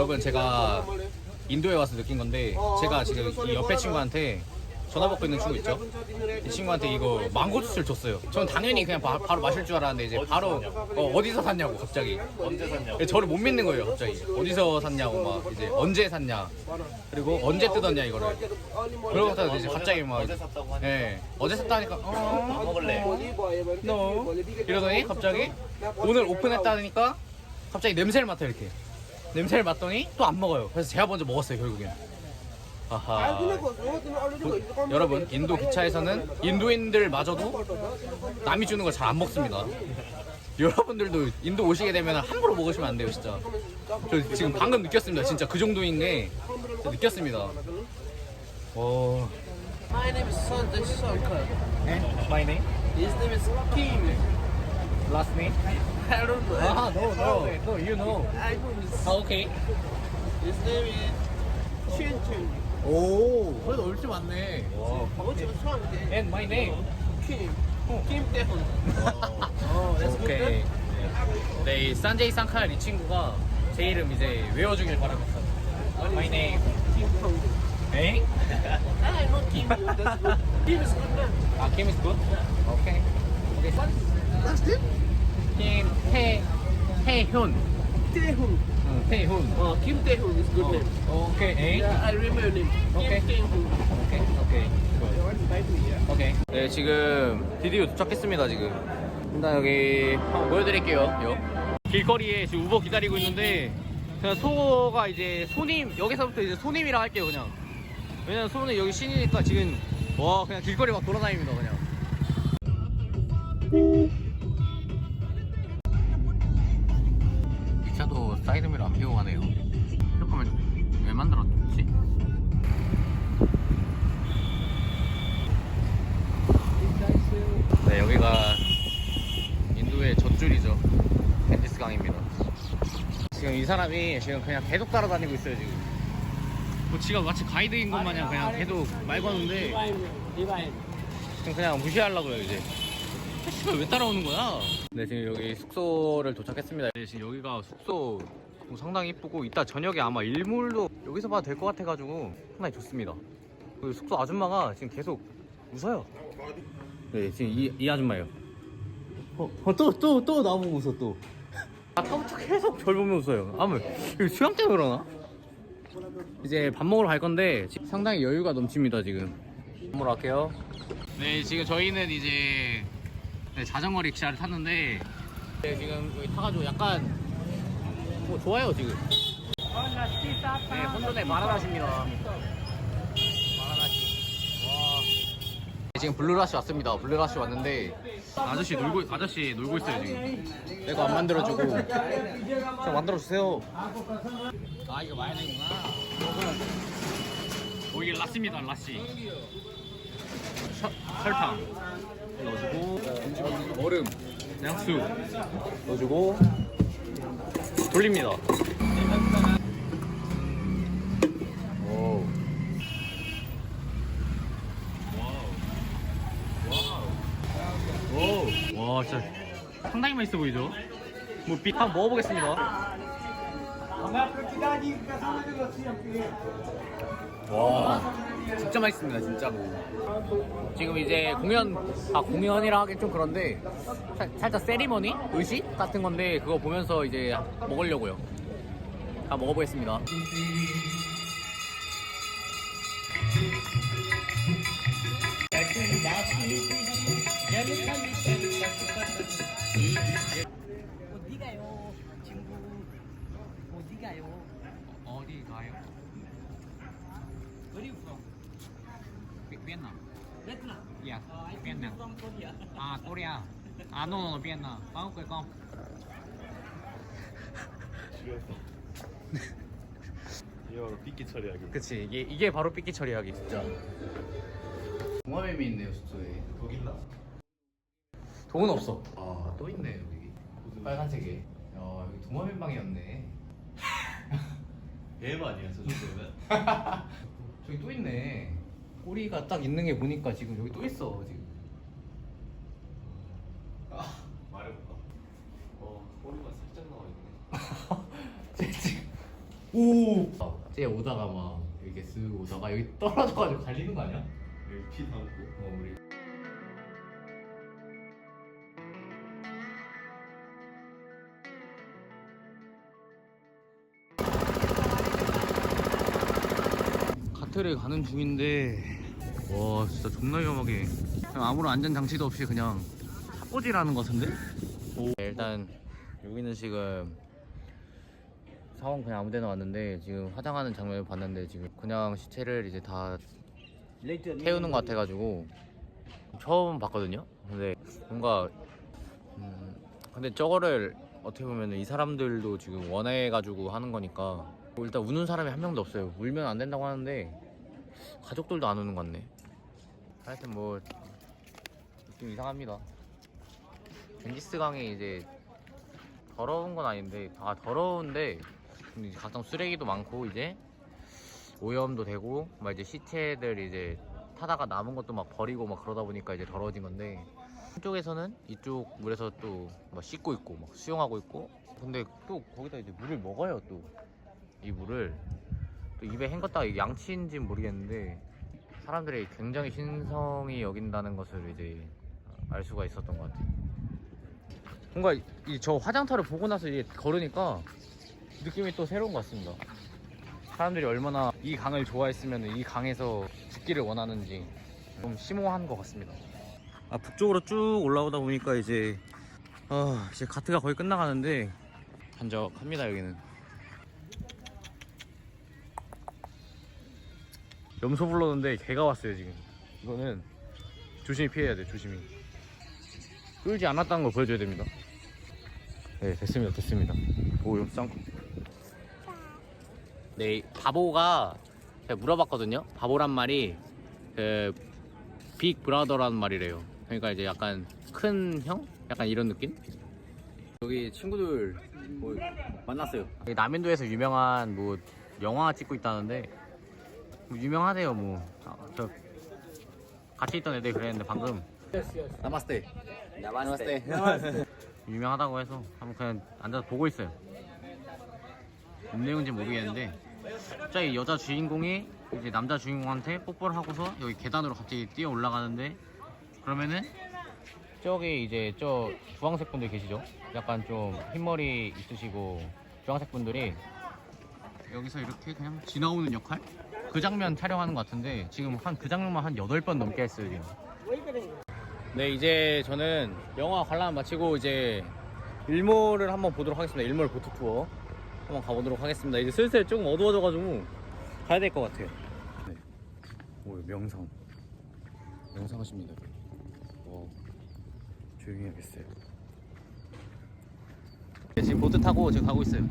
여러분 제가 인도에 와서 느낀 건데 제가 지금 이 옆에 친구한테 전화 받고 있는 친구 있죠? 이 친구한테 이거 망고 주스를 줬어요. 전 당연히 그냥 바, 로 마실 줄 알았는데 이제 바로 어, 디서 샀냐고 갑자기. 언제 샀냐고. 저를 못 믿는 거예요 갑자기. 어디서 샀냐고 막 이제 언제 샀냐. 그리고 언제 뜯었냐 이거를. 그러고서 이제 갑자기 막 어제 샀다고 하니까. 예 어제 샀다니까 어 먹을래. no 이러더니 갑자기 오늘 오픈했다니까 갑자기 냄새를 맡아 이렇게 냄새를 맡더니 또 안 먹어요. 그래서 제가 먼저 먹었어요 결국엔. 아하. 도- 여러분 인도 기차에서는 인도인들마저도 남이 주는 걸 잘 안 먹습니다. 여러분들도 인도 오시게 되면 함부로 먹으시면 안 돼요 진짜. 저 지금 방금 느꼈습니다 진짜. 그 정도인 게 느꼈습니다. 와 My name is Sanjay Shankar. My name? His name is Kim. Last name? I don't know. 아, no, no, no, you know. I know his, 아, 오케이. his name is Chun. 오, 그래도 얼추 많네. What's your song? And my name. Kim. Kim Taehun. Oh, that's good. 오케이. 네, 이 산제이 상칼 이 친구가 제 이름 이제 외워주길 바랍니다. My name. Kim Pong. 에이? I know Kim. That's good. Kim is good man. 아, Kim is good? 오케이. 오케이. That's it. Kim 태 태훈. 응, 태훈. Oh, Kim Taehun is good name. 오케이. 에이? Yeah, I remember your name. Okay. Kim. 오케이. 오케이. 오케이. 네, 지금 드디어 도착했습니다, 지금. 일단 여기 한번 보여드릴게요. 요. 길거리에 지금 우버 기다리고 있는데 그냥 소가 이제 손님 여기서부터 이제 손님이라 할게요, 그냥. 왜냐면 소는 여기 신이니까 지금 와 그냥 길거리 막 돌아다닙니다, 그냥. 사이드미러 안 피고 가네요. 이렇게 하면 왜 만들었지? 네, 여기가 인도의 젖줄이죠. 벤디스 강입니다. 지금 이 사람이 지금 그냥 계속 따라다니고 있어요, 지금. 뭐 지가 마치 가이드인 것 마냥 그냥 계속 말 거는데 지금 그냥 무시하려고요, 이제. 택시가 왜 따라오는 거야? 네, 지금 여기 숙소를 도착했습니다. 네, 지금 여기가 숙소 뭐 상당히 이쁘고 이따 저녁에 아마 일몰도 여기서 봐도 될 것 같아가지고 상당히 좋습니다. 그 숙소 아줌마가 지금 계속 웃어요. 네, 지금 이, 이 아줌마예요. 어, 어, 또, 또, 또 나보고 웃어, 또. 아까부터 계속 절 보면 웃어요. 아무, 이거 수영 때문에 그러나? 이제 밥 먹으러 갈 건데, 지- 상당히 여유가 넘칩니다, 지금. 밥 먹으러 갈게요. 네, 지금 저희는 이제 네, 자전거 릭샤를 탔는데, 네, 지금 여기 타가지고 약간, 뭐, 좋아요, 지금. 네, 혼돈의 마라다시입니다. 마라다시. 지금 블루라시 왔습니다. 블루라시 왔는데 아저씨 놀고 아저씨 놀고 있어요 지금. 내가 안 만들어주고 좀 만들어 주세요. 아 이거 마요네즈구나. 오 이게 라시입니다 라시. 서, 설탕 넣어주고 얼음 양수 넣어주고 돌립니다. 오. 와, 진짜 상당히 맛있어 보이죠? 뭐, 빛 한번 먹어보겠습니다. 와, 진짜 맛있습니다, 진짜로. 지금 이제 공연, 아, 공연이라 하긴 좀 그런데, 살, 살짝 세리머니? 의식? 같은 건데, 그거 보면서 이제 먹으려고요. 한번 먹어보겠습니다. 어디 가요, 친구? 어디 가요? 어디 가요? Where are you from? Vietnam. Vietnam. Yeah, Uh, I Vietnam. from Korea. 아, 코리아. 아, no, no, no, Vietnam. 한국 거. 이거 삐끼 처리하기. 그치, 이게, 이게 바로 삐끼 처리하기, 진짜. 동화뱀이 있네요, 숙소에. 독 있나? 돈은 없어. 아, 또 있네, 여기. 빨간색에. 야, 여기 동화뱀 방이었네. 뱀 아니야 저 정도면? 저기 또 있네. 꼬리가 딱 있는 게 보니까 지금 여기 또 있어, 지금. 말해볼까? 어 꼬리가 살짝 나와 있네. 쟤 지금 오! 쟤 오다가 막 이렇게 쓱 오다가 여기 떨어져가지고 갈리는 거 아니야? 여기 피 담고. 어 우리 카트를 가는 중인데 와 진짜 존나 위험하게 그냥 아무런 안전 장치도 없이 그냥 사고질하는 것 같은데? 오. 일단 여기는 지금 사원 그냥 아무데나 왔는데 지금 화장하는 장면을 봤는데 지금 그냥 시체를 이제 다 태우는 것 같아가지고 처음 봤거든요. 근데 뭔가 음, 근데 저거를 어떻게 보면 이 사람들도 지금 원해가지고 하는 거니까 뭐 일단 우는 사람이 한 명도 없어요. 울면 안 된다고 하는데 가족들도 안 우는 것 같네. 하여튼 뭐 느낌 이상합니다. 겐지스 강이 이제 더러운 건 아닌데 다 더러운데 근데 이제 각종 쓰레기도 많고 이제 오염도 되고 막 이제 시체들 이제 타다가 남은 것도 막 버리고 막 그러다 보니까 이제 더러워진 건데 한쪽에서는 이쪽 물에서 또 막 씻고 있고 막 수영하고 있고 근데 또 거기다 이제 물을 먹어요 또 이 물을 또 입에 헹궜다가 이게 양치인지는 모르겠는데 사람들이 굉장히 신성히 여긴다는 것을 이제 알 수가 있었던 것 같아요 뭔가 이 저 화장터를 보고 나서 이제 걸으니까 느낌이 또 새로운 것 같습니다 사람들이 얼마나 이 강을 좋아했으면 이 강에서 죽기를 원하는지 좀 심오한 것 같습니다. 아 북쪽으로 쭉 올라오다 보니까 이제 아 이제 가트가 거의 끝나가는데 한적합니다 여기는. 염소 불렀는데 개가 왔어요 지금. 이거는 조심히 피해야 돼 조심히. 끌지 않았다는 걸 보여줘야 됩니다. 네 됐습니다 됐습니다. 오 염소 짱. 네, 이 바보가 제가 물어봤거든요. 바보란 말이 그빅 브라더라는 말이래요. 그러니까 이제 약간 큰 형? 약간 이런 느낌? 여기 친구들 뭐 만났어요. 남인도에서 유명한 뭐 영화 찍고 있다는데 뭐 유명하대요 뭐. 아, 저 같이 있던 애들 그랬는데 방금 나마스테. 나마스테. 유명하다고 해서 한번 그냥 앉아서 보고 있어요. 뭔 내용인지 모르겠는데 갑자기 여자 주인공이 이제 남자 주인공한테 뽀뽀를 하고서 여기 계단으로 갑자기 뛰어 올라가는데 그러면은 저기 이제 저 주황색 분들 계시죠? 약간 좀 흰머리 있으시고 주황색 분들이 여기서 이렇게 그냥 지나오는 역할? 그 장면 촬영하는 것 같은데 지금 한 그 장면만 한 8번 넘게 했어요 지금 네 이제 저는 영화 관람 마치고 이제 일몰을 한번 보도록 하겠습니다 일몰 보트 투어 한번 가보도록 하겠습니다. 이제 슬슬 조금 어두워져가지고 가야 될 것 같아요. 네. 오, 명상. 명상하십니다. 와, 조용히 해야겠어요. 네, 지금 보트 타고 지금 가고 있어요.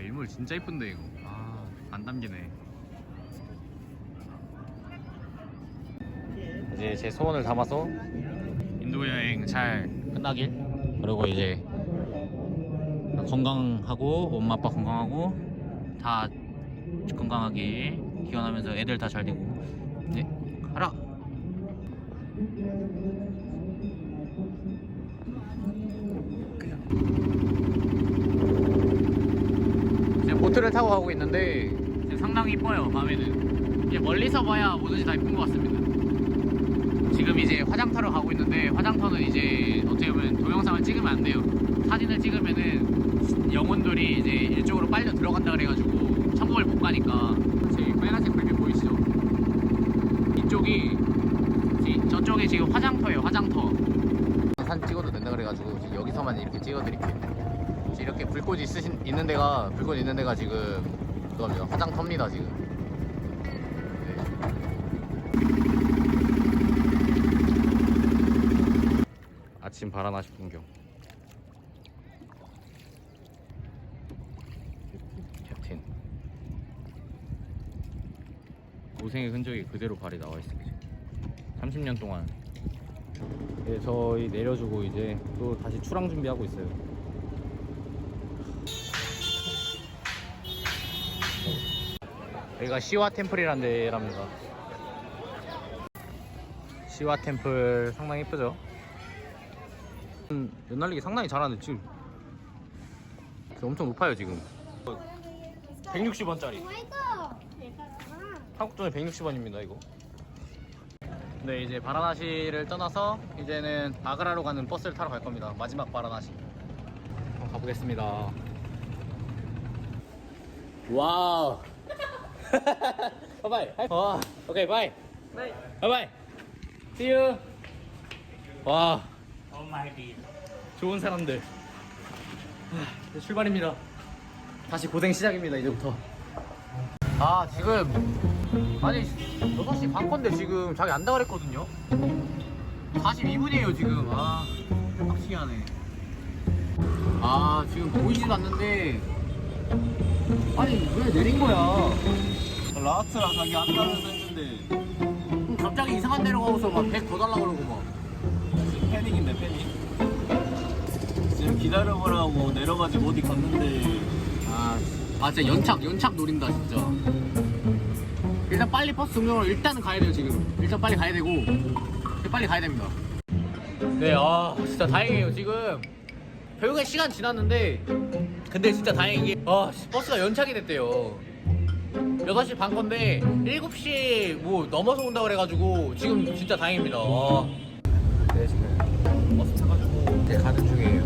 아, 일몰 진짜 이쁜데, 이거. 아, 안 담기네. 이제 제 소원을 담아서 인도 여행 잘 끝나길 그리고 이제 건강하고 엄마 아빠 건강하고 다 건강하게 기원하면서 애들 다 잘 되고 네 가라 보트를 타고 가고 있는데 상당히 이뻐요 밤에는 이제 멀리서 봐야 뭐든지 다 이쁜 것 같습니다 지금 이제 화장터로 가고 있는데 화장터는 이제 어떻게 보면 동영상을 찍으면 안 돼요. 사진을 찍으면은 영혼들이 이제 이쪽으로 빨려 들어간다 그래가지고 천국을 못 가니까 저기 빨간색 불빛 보이시죠? 이쪽이 지- 저쪽이 지금 화장터예요. 화장터. 사진 찍어도 된다 그래가지고 여기서만 이렇게 찍어드릴게요. 이렇게 불꽃이 있으신 있는 데가 불꽃 있는 데가 지금 그겁니다. 화장터입니다 지금. 아침 바라나시 풍경. 캡틴. 고생의 흔적이 그대로 발이 나와 있습니다 30년 동안. 예, 저희 내려주고 이제 또 다시 출항 준비하고 있어요 여기가 시와 템플이라는 데랍니다. 시와 템플 상당히 예쁘죠? 음, 연날리기 상당히 잘하는데 지금. 엄청 높아요 지금. 160원짜리. 한국 돈에 160원입니다 이거. 네 이제 바라나시를 떠나서 이제는 아그라로 가는 버스를 타러 갈 겁니다. 마지막 바라나시. 한번 가보겠습니다. 와우 바이바이 와 오케이 바이 바이바이 See you 와 좋은 사람들. 하, 이제 출발입니다. 다시 고생 시작입니다 이제부터. 아 지금. 아니 6시 반 건데 지금 자기 안다 그랬거든요. 42분이에요 지금. 아 빡치게 하네. 아 지금 보이지도 않는데 아니 왜 내린 거야? 라트랑 자기 안 가면서 했는데. 그럼 갑자기 이상한 데로 가고서 막100더 달라고 그러고 막. 패닉인데 패닉. 지금 기다려보라고 내려가지고 어디 갔는데. 아, 아 진짜 연착 연착 노린다 진짜. 일단 빨리 버스 등록으로 일단은 가야 돼요 지금. 일단 빨리 가야 되고. 빨리 가야 됩니다. 네 아 진짜 다행이에요 지금 배우가 시간 지났는데 근데 진짜 다행히 아 씨, 버스가 연착이 됐대요. 6시 반 건데 7시 뭐 넘어서 온다 그래가지고 지금 진짜 다행입니다. 아. 네 지금 버스 타가지고 이제 가는 중이에요.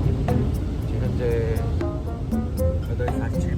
지금 현재 8시 47